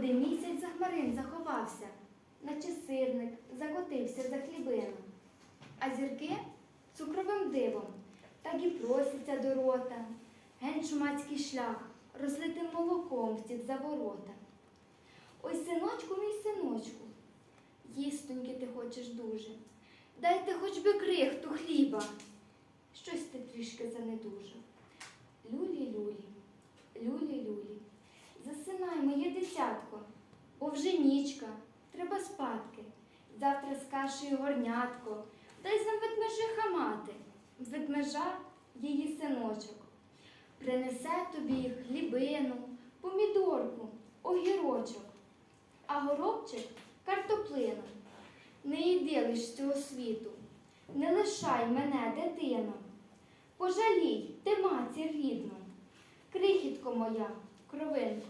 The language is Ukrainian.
де місяць за хмарин заховався, наче сирник закотився за хлібину. А зірки цукровим дивом так і просяться до рота. Ген чумацький шлях розлитим молоком втік за ворота. Ой, синочку, мій синочку, їстоньки ти хочеш дуже. Дайте хоч би крихту хліба. Щось ти трішки занедужав. Засинай, бо вже нічка, треба спадки. Завтра з кашею горнятко, дай нам ведмежиха мати, ведмежа її синочок. Принесе тобі хлібину, помідорку, огірочок, а горобчик картоплину. Не йди лиш цього світу, не лишай мене, дитино. Пожалій ти матір рідну, крихітко моя, кровинко.